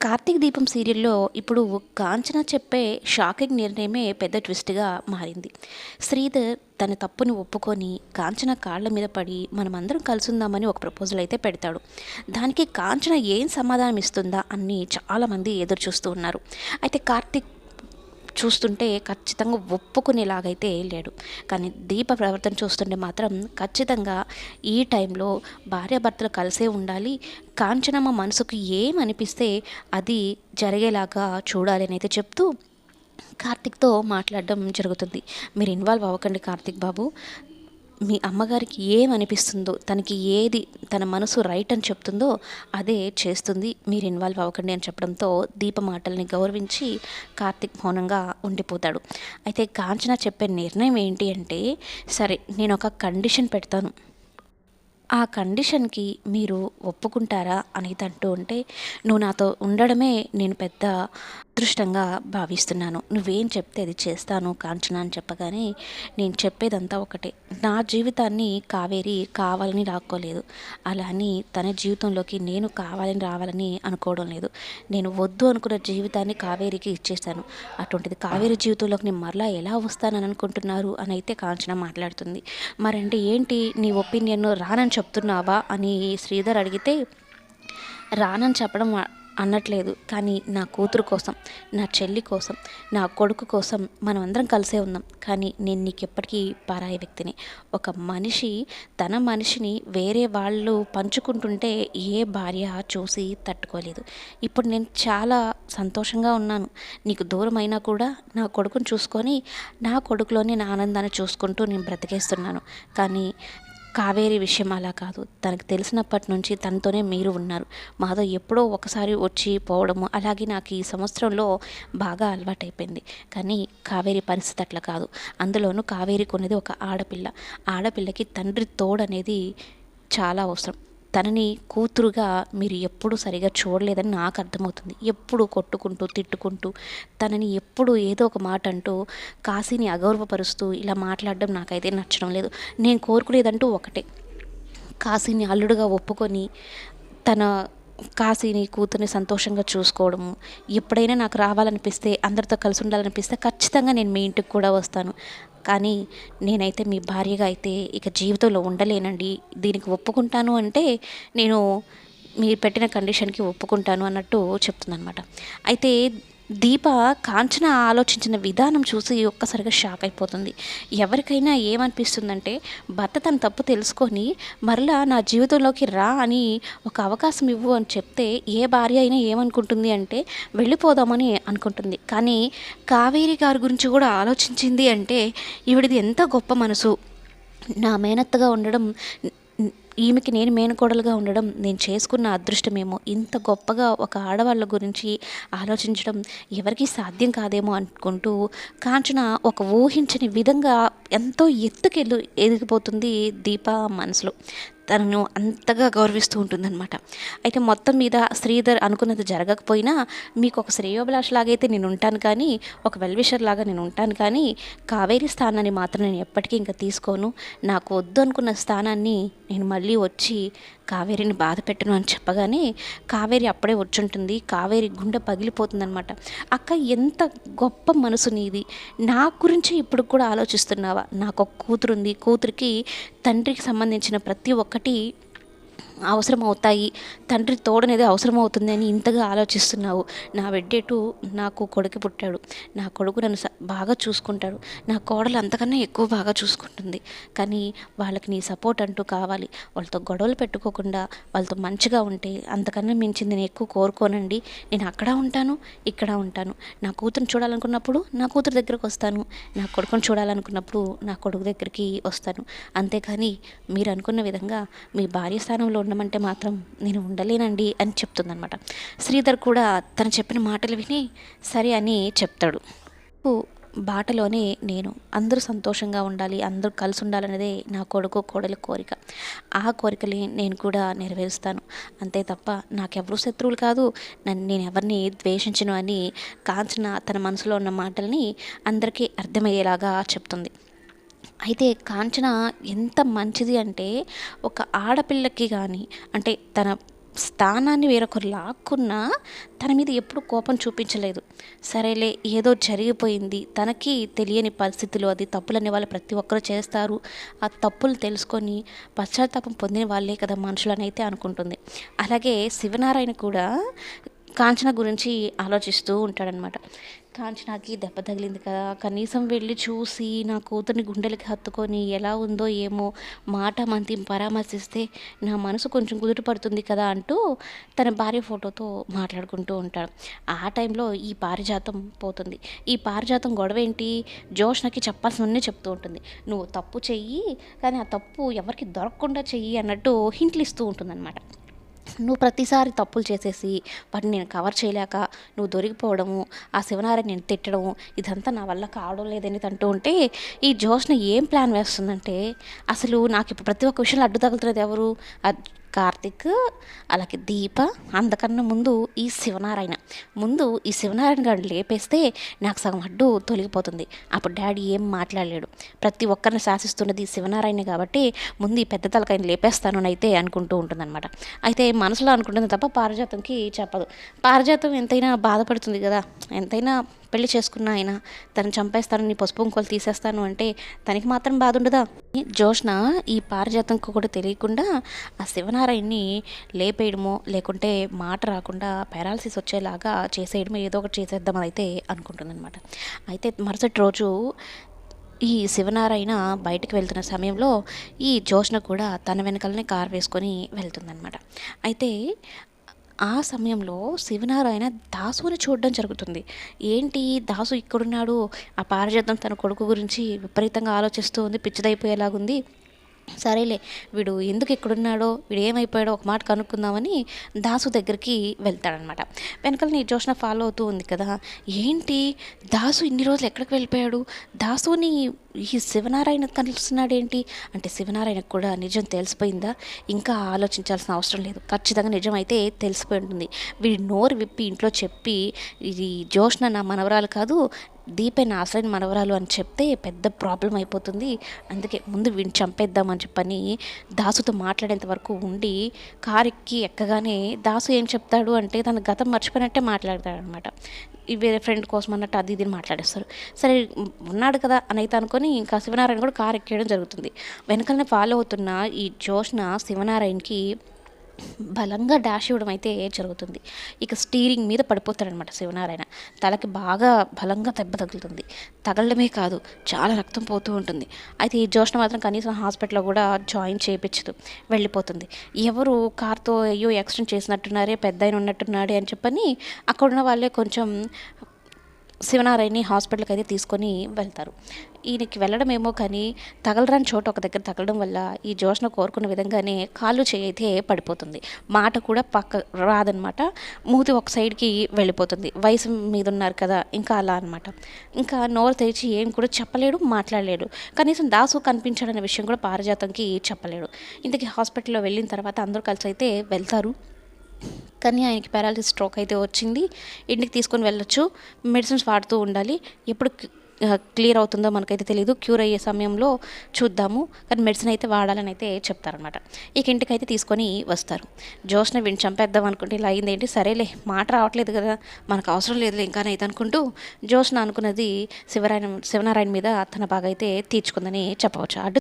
కార్తీక్ దీపం సీరియల్లో ఇప్పుడు కాంచన చెప్పే షాకింగ్ నిర్ణయమే పెద్ద ట్విస్ట్గా మారింది. శ్రీధర్ తన తప్పుని ఒప్పుకొని కాంచన కాళ్ళ మీద పడి మనమందరం కలుసుందామని ఒక ప్రపోజల్ అయితే పెడతాడు. దానికి కాంచన ఏం సమాధానం ఇస్తుందా అని చాలామంది ఎదురు చూస్తూ ఉన్నారు. అయితే కార్తీక్ చూస్తుంటే ఖచ్చితంగా ఒప్పుకునేలాగైతే లేడు. కానీ దీప ప్రవర్తన చూస్తుంటే మాత్రం ఖచ్చితంగా ఈ టైంలో భార్యాభర్తలు కలిసే ఉండాలి. కాంచనమ్మ మనసుకు ఏమనిపిస్తే అది జరిగేలాగా చూడాలి అని అయితే చెప్తూ కార్తిక్తో మాట్లాడడం జరుగుతుంది. మీరు ఇన్వాల్వ్ అవ్వకండి కార్తిక్ బాబు. మీ అమ్మగారికి ఏమనిపిస్తుందో తనకి ఏది తన మనసు రైట్ అని చెప్తుందో అదే చేస్తుంది. మీరు ఇన్వాల్వ్ అవ్వకండి అని చెప్పడంతో దీప మాటల్ని గౌరవించి కార్తిక్ మౌనంగా ఉండిపోతాడు. అయితే కాంచన చెప్పే నిర్ణయం ఏంటి అంటే సరే నేను ఒక కండిషన్ పెడతాను. ఆ కండిషన్కి మీరు ఒప్పుకుంటారా అనేది అంటూ ఉంటే నువ్వు నాతో ఉండడమే నేను పెద్ద అదృష్టంగా భావిస్తున్నాను. నువ్వేం చెప్తే అది చేస్తాను కాంచన అని చెప్పగానే నేను చెప్పేదంతా ఒకటే. నా జీవితాన్ని కావేరి కావాలని రాక్కోలేదు అలా అని తన జీవితంలోకి నేను కావాలని రావాలని అనుకోవడం లేదు. నేను వద్దు అనుకున్న జీవితాన్ని కావేరికి ఇచ్చేసాను అటువంటిది కావేరి జీవితంలోకి నేను మరలా ఎలా వస్తానని అనుకుంటున్నారు? అని అయితే కాంచన మాట్లాడుతుంది. మరంటే ఏంటి నీ ఒపీనియన్ రానని చెప్తున్నావా అని శ్రీధర్ అడిగితే రానని చెప్పడం అనట్లేదు. కానీ నా కూతురు కోసం నా చెల్లి కోసం నా కొడుకు కోసం మనమందరం కలిసే ఉన్నాం. కానీ నేను నీకు ఎప్పటికీ పరాయి వ్యక్తిని. ఒక మనిషి తన మనిషిని వేరే వాళ్ళు పంచుకుంటుంటే ఏ భార్య చూసి తట్టుకోలేదు. ఇప్పుడు నేను చాలా సంతోషంగా ఉన్నాను. నీకు దూరం అయినా కూడా నా కొడుకుని చూసుకొని నా కొడుకులోనే నా ఆనందాన్ని చూసుకుంటూ నేను బ్రతికేస్తున్నాను. కానీ కావేరి విషయం అలా కాదు. తనకు తెలిసినప్పటి నుంచి తనతోనే మీరు ఉన్నారు. మాతో ఎప్పుడో ఒకసారి వచ్చి పోవడము అలాగే నాకు ఈ సంవత్సరంలో బాగా అలవాటైపోయింది. కానీ కావేరి పరిస్థితి అట్లా కాదు. అందులోనూ కావేరి కొనేది ఒక ఆడపిల్ల. ఆడపిల్లకి తండ్రి తోడనేది చాలా అవసరం. తనని కూతురుగా మీరు ఎప్పుడు సరిగా చూడలేదని నాకు అర్థమవుతుంది. ఎప్పుడు కొట్టుకుంటూ తిట్టుకుంటూ తనని ఎప్పుడు ఏదో ఒక మాట అంటూ కాశీని అగౌరవపరుస్తూ ఇలా మాట్లాడడం నాకైతే నచ్చడం లేదు. నేను కోరుకునేదంటూ ఒకటే. కాశీని అల్లుడుగా ఒప్పుకొని తన కాశీని కూతుర్ని సంతోషంగా చూసుకోవడము ఎప్పుడైనా నాకు రావాలనిపిస్తే అందరితో కలిసి ఉండాలనిపిస్తే ఖచ్చితంగా నేను మీ ఇంటికి కూడా వస్తాను. కానీ నేనైతే మీ భార్యగా అయితే ఇక జీవితంలో ఉండలేనండి. దీనికి ఒప్పుకుంటాను అంటే నేను మీరు పెట్టిన కండిషన్కి ఒప్పుకుంటాను అన్నట్టు చెప్తుందనమాట అయితే దీప కాంచన ఆలోచించిన విధానం చూసి ఒక్కసారిగా షాక్ అయిపోతుంది. ఎవరికైనా ఏమనిపిస్తుందంటే భర్త తన తప్పు తెలుసుకొని మరలా నా జీవితంలోకి రా అని ఒక అవకాశం ఇవ్వు అని చెప్తే ఏ భార్య అయినా ఏమనుకుంటుంది అంటే వెళ్ళిపోదామని అనుకుంటుంది. కానీ కావేరి గారి గురించి కూడా ఆలోచించింది అంటే ఈవిడిది ఎంత గొప్ప మనసు. నా మేనత్తగా ఉండడం ఈమెకి నేను మేనకోడలుగా ఉండడం నేను చేసుకున్న అదృష్టమేమో. ఇంత గొప్పగా ఒక ఆడవాళ్ళ గురించి ఆలోచించడం ఎవరికి సాధ్యం కాదేమో అనుకుంటూ కాంచన ఒక ఊహించని విధంగా ఎంతో ఎత్తుకెళ్ళు ఎదిగిపోతుంది దీప మనసులో. తనను అంతగా గౌరవిస్తూ ఉంటుందన్నమాట. అయితే మొత్తం మీద శ్రీధర్ అనుకున్నది జరగకపోయినా మీకు ఒక శ్రేయోభిలాషలాగైతే నేను ఉంటాను కానీ ఒక వెల్విషర్ లాగా నేను ఉంటాను కానీ కావేరీ స్థానాన్ని మాత్రం నేను ఎప్పటికీ ఇంకా తీసుకోను. నాకు వద్దు అనుకున్న స్థానాన్ని నేను మళ్ళీ వచ్చి కావేరిని బాధ పెట్టను అని చెప్పగానే కావేరి అప్పుడే వచ్చుంటుంది. కావేరి గుండె పగిలిపోతుందనమాట అక్క ఎంత గొప్ప మనసు నీది. నా గురించి ఇప్పుడు కూడా ఆలోచిస్తున్నావా? నాకు ఒక కూతురుంది. కూతురికి తండ్రికి సంబంధించిన ప్రతి ఒక్కటి అవసరం అవుతాయి తండ్రి తోడనేది అవసరం అవుతుంది అని ఇంతగా ఆలోచిస్తున్నావు. నా వెడ్డేటు నాకు కొడుకు పుట్టాడు. నా కొడుకు నన్ను స- బాగా చూసుకుంటాడు. నా కోడలు అంతకన్నా ఎక్కువ బాగా చూసుకుంటుంది. కానీ వాళ్ళకి నీ సపోర్ట్ అంటూ కావాలి. వాళ్ళతో గొడవలు పెట్టుకోకుండా వాళ్ళతో మంచిగా ఉంటే అంతకన్నా మించింది నేను ఎక్కువ కోరుకోనండి. నేను అక్కడ ఉంటాను ఇక్కడ ఉంటాను. నా కూతురు చూడాలనుకున్నప్పుడు నా కూతురు దగ్గరకు వస్తాను. నా కొడుకుని చూడాలనుకున్నప్పుడు నా కొడుకు దగ్గరికి వస్తాను. అంతేకాని మీరు అనుకున్న విధంగా మీ భార్య స్థానంలో ఉండమంటే మాత్రం నేను ఉండలేనండి అని చెప్తుందనమాట శ్రీధర్ కూడా తను చెప్పిన మాటలు విని సరే అని చెప్తాడు. బాటలోనే నేను అందరూ సంతోషంగా ఉండాలి అందరూ కలిసి ఉండాలనేదే నా కొడుకు కోడలి కోరిక. ఆ కోరికని నేను కూడా నెరవేరుస్తాను. అంతే తప్ప నాకెవరూ శత్రువులు కాదు నన్ను నేను ఎవరిని ద్వేషించను అని కాంచన తన మనసులో ఉన్న మాటల్ని అందరికీ అర్థమయ్యేలాగా చెప్తుంది. అయితే కాంచన ఎంత మంచిది అంటే ఒక ఆడపిల్లకి కానీ అంటే తన స్థానాన్ని వేరొకరు లాక్కున్నా తన మీద ఎప్పుడు కోపం చూపించలేదు. సరేలే ఏదో జరిగిపోయింది తనకి తెలియని పరిస్థితులు అది తప్పులు వాళ్ళు ప్రతి ఒక్కరు చేస్తారు. ఆ తప్పులు తెలుసుకొని పశ్చాత్తాపం పొందిన వాళ్ళే కదా మనుషులని అయితే అనుకుంటుంది. అలాగే శివనారాయణ కూడా కాంచన గురించి ఆలోచిస్తూ ఉంటాడనమాట. కాంచనాకి దెబ్బ తగిలింది కదా. కనీసం వెళ్ళి చూసి నా కూతుర్ని గుండెలకి హత్తుకొని ఎలా ఉందో ఏమో మాట మంతి పరామర్శిస్తే నా మనసు కొంచెం కుదుట పడుతుంది కదా అంటూ తన భార్య ఫోటోతో మాట్లాడుకుంటూ ఉంటాడు. ఆ టైంలో ఈ పారిజాతం పోతుంది. ఈ పారిజాతం గొడవ ఏంటి? జోష్నకి చెప్పాల్సినవన్నీ చెప్తూ ఉంటుంది. నువ్వు తప్పు చెయ్యి కానీ ఆ తప్పు ఎవరికి దొరకకుండా చెయ్యి అన్నట్టు హింట్లు ఇస్తూ ఉంటుందన్నమాట. నువ్వు ప్రతిసారి తప్పులు చేసేసి వాటిని నేను కవర్ చేయలేక నువ్వు దొరికిపోవడము ఆ శివనారాయణ నేను తిట్టడము ఇదంతా నా వల్ల కావడం లేదని అంటూ ఉంటే ఈ జోష్న ఏం ప్లాన్ వేస్తుందంటే అసలు నాకు ఇప్పుడు ప్రతి ఒక్క విషయంలో అడ్డు తగులుతున్నది ఎవరు? కార్తిక్ అలాగే దీప అంతకన్నా ముందు ఈ శివనారాయణ. ముందు ఈ శివనారాయణ గారిని లేపేస్తే నాకు సగం అడ్డు తొలగిపోతుంది. అప్పుడు డాడీ ఏం మాట్లాడలేడు. ప్రతి ఒక్కరిని శాసిస్తున్నది ఈ శివనారాయణ కాబట్టి ముందు ఈ పెద్ద తలకాయని లేపేస్తాను అని అయితే అనుకుంటూ ఉంటుందన్నమాట. అయితే మనసులో అనుకుంటుంది తప్ప పారిజాతంకి చెప్పదు. పారిజాతం ఎంతైనా బాధపడుతుంది కదా. ఎంతైనా పెళ్ళి చేసుకున్న ఆయన తను చంపేస్తాను నీ పసుపు ఇంకోలు తీసేస్తాను అంటే తనకి మాత్రం బాధ ఉండదా ఈ జోష్న ఈ పారిజాతంకు కూడా తెలియకుండా ఆ శివనారాయణ్ణి లేపేయడమో లేకుంటే మాట రాకుండా పారాలసిస్ వచ్చేలాగా చేసేయడమో ఏదో ఒకటి చేసేద్దామని అయితే అనుకుంటుందన్నమాట. అయితే మరుసటి రోజు ఈ శివనారాయణ బయటకు వెళ్తున్న సమయంలో ఈ జోష్న కూడా తన వెనకలనే కారు వేసుకొని వెళ్తుందన్నమాట. అయితే ఆ సమయంలో శివనారాయణ దాసుని చూడడం జరుగుతుంది. ఏంటి? దాసు ఇక్కడున్నాడు. ఆ పారిజాతం తన కొడుకు గురించి విపరీతంగా ఆలోచిస్తూ ఉంది. పిచ్చిదైపోయేలాగుంది. సరేలే వీడు ఎందుకు ఎక్కడున్నాడో వీడు ఏమైపోయాడో ఒక మాట కనుక్కుందామని దాసు దగ్గరికి వెళ్తాడనమాట. వెనకాల నీ జోష్న ఫాలో అవుతూ ఉంది కదా ఏంటి? దాసు ఇన్ని రోజులు ఎక్కడికి వెళ్ళిపోయాడు? దాసుని ఈ శివనారాయణ కలుస్తున్నాడేంటి? అంటే శివనారాయణకు కూడా నిజం తెలిసిపోయిందా? ఇంకా ఆలోచించాల్సిన అవసరం లేదు. ఖచ్చితంగా నిజం అయితే తెలిసిపోయి ఉంటుంది. వీడి నోరు విప్పి ఇంట్లో చెప్పి ఇది జోష్న నా మనవరాలు కాదు దీపైన నా అసలైన మనవరాలు అని చెప్తే పెద్ద ప్రాబ్లం అయిపోతుంది. అందుకే ముందు వీడిని చంపేద్దామని చెప్పని దాసుతో మాట్లాడేంత వరకు ఉండి కారు ఎక్కి ఎక్కగానే దాసు ఏం చెప్తాడు అంటే తన గతం మర్చిపోయినట్టే మాట్లాడతాడు అనమాట వేరే ఫ్రెండ్ కోసం అన్నట్టు అది ఇది మాట్లాడేస్తారు. సరే ఉన్నాడు కదా అని అయితే అనుకొని ఇంకా శివనారాయణ కూడా కారు ఎక్కేయడం జరుగుతుంది. వెనకాలనే ఫాలో అవుతున్న ఈ జోష్న శివనారాయణకి బలంగా డాష్ ఇవ్వడం అయితే జరుగుతుంది. ఇక స్టీరింగ్ మీద పడిపోతాడనమాట శివనారాయణ. తలకి బాగా బలంగా దెబ్బ తగులుతుంది. తగలడమే కాదు చాలా రక్తం పోతూ ఉంటుంది. అయితే ఈ జోష్ణ మాత్రం కనీసం హాస్పిటల్లో కూడా జాయిన్ చేయించదు. వెళ్ళిపోతుంది. ఎవరు కార్తో అయ్యో యాక్సిడెంట్ చేసినట్టున్నారే పెద్ద ఆయన ఉన్నట్టున్నాడే అని చెప్పని అక్కడున్న వాళ్ళే కొంచెం శివనారాయణని హాస్పిటల్కి అయితే తీసుకొని వెళ్తారు. ఈయనకి వెళ్ళడం ఏమో కానీ తగలరాని చోట ఒక దగ్గర తగలడం వల్ల ఈ జోష్ను కోరుకున్న విధంగానే కాళ్ళు చేయి అయితే పడిపోతుంది. మాట కూడా పక్క రాదనమాట. మూతి ఒక సైడ్కి వెళ్ళిపోతుంది. వయసు మీద ఉన్నారు కదా ఇంకా అలా అనమాట. ఇంకా నోరు తెరిచి ఏం కూడా చెప్పలేడు మాట్లాడలేడు. కనీసం దాసు కనిపించాడనే విషయం కూడా పారిజాతంకి చెప్పలేడు. ఇంతకీ హాస్పిటల్లో వెళ్ళిన తర్వాత అందరూ కలిసి అయితే వెళ్తారు. కానీ ఆయనకి పారాలిసిస్ స్ట్రోక్ అయితే వచ్చింది. ఇంటికి తీసుకొని వెళ్ళొచ్చు. మెడిసిన్స్ వాడుతూ ఉండాలి. ఎప్పుడు క్లియర్ అవుతుందో మనకైతే తెలియదు క్యూర్ అయ్యే సమయంలో చూద్దాము. కానీ మెడిసిన్ అయితే వాడాలని అయితే చెప్తారనమాట ఇక ఇంటికి అయితే తీసుకొని వస్తారు. జోష్ని వీడిని చంపేద్దాం అనుకుంటే ఇలా అయింది ఏంటి? సరేలే మాట రావట్లేదు కదా. మనకు అవసరం లేదు ఇంకానైతే అనుకుంటూ జోష్న అనుకున్నది శివరాయణ శివనారాయణ మీద తన బాగా అయితే తీర్చుకుందని చెప్పవచ్చు. అడ్డు